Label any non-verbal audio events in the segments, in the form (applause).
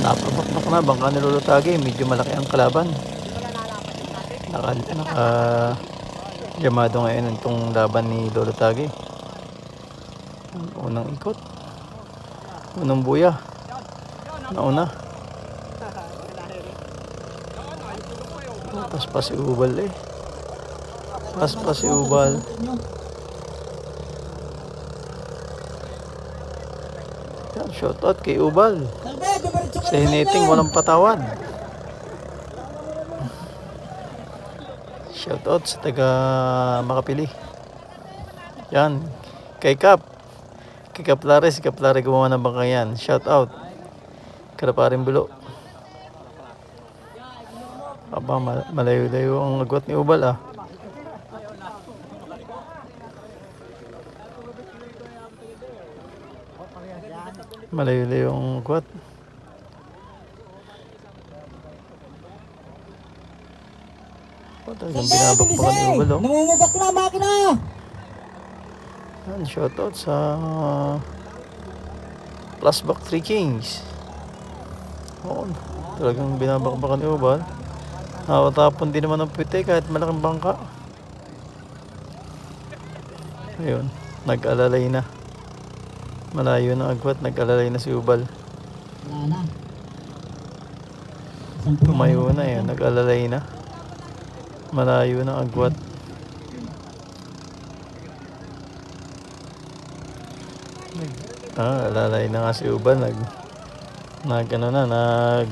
napabakbak na bangka ni Lolo Tagi. Medyo malaki ang kalaban. Naka, naka Yamado ngayon itong laban ni Lolo. Ang unang ikot. Unang buya. Nauna. Paspas si Ubal eh. Paspas si Ubal. Shoutout kay Ubal. Sa hiniting walang patawad. Shoutout sa taga Makapili. Yan. Kay Kap. Kay Kap Lares. Si Kap Lares gumawa ng bangka yan. Shoutout. Karaparin bulo. Aba, mal- malayo-layo ang agwat ni Ubal ah. Malayo-layo ang agwat. Oh, talagang binabakbakan Ubal oh. Namumubak na makina! Yan, shoutout sa Plusback 3 Kings. Oo, talagang binabakbakan ni Ubal. Nakatapon din naman ng puti kahit malaking bangka. Ayun, nag-alalay na. Malayo na agwat, nag-alalay na si Ubal. Wala na. Tumayo na yan, nag-alalay na. Malayo na agwat. Ah, alalay na nga si Ubal. Nag, nag ano na, nag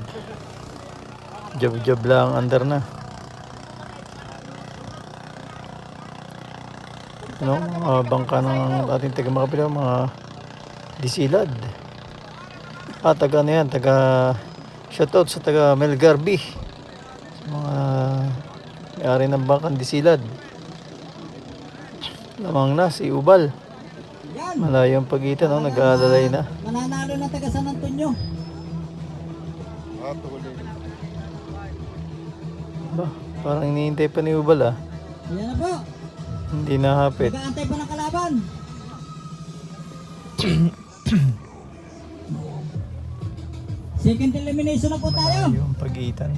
job-job lang under na. No, mga bangka ng ating taga Makapila, mga disilad. Ah, taga ano yan, taga shoutout sa taga Melgarbi. Sa mga may-ari ng bangkang disilad. Lamang na si Ubal. Yan! Malayo ang pagitan, no? nag-aalalay na. Mananalo ng taga San Antonio. Ba, parang iniintay pa ni Ubal ah. Yan na po. Hindi nahapit. Nag-aantay pa ng kalaban. (clears throat) Second elimination na po tayo. Ang pagitan.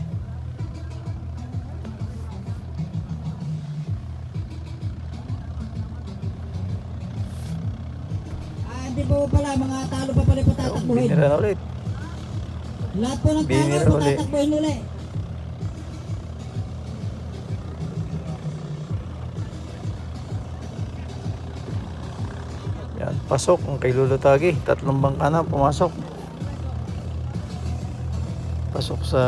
Ah, hindi po pala, mga talo pa pala po tatakbuhin. Binira na ulit. Lahat po ng talo Binira po Yan, pasok ang kay Lolo Tagi. Tatlong bangka na pumasok. Pasok sa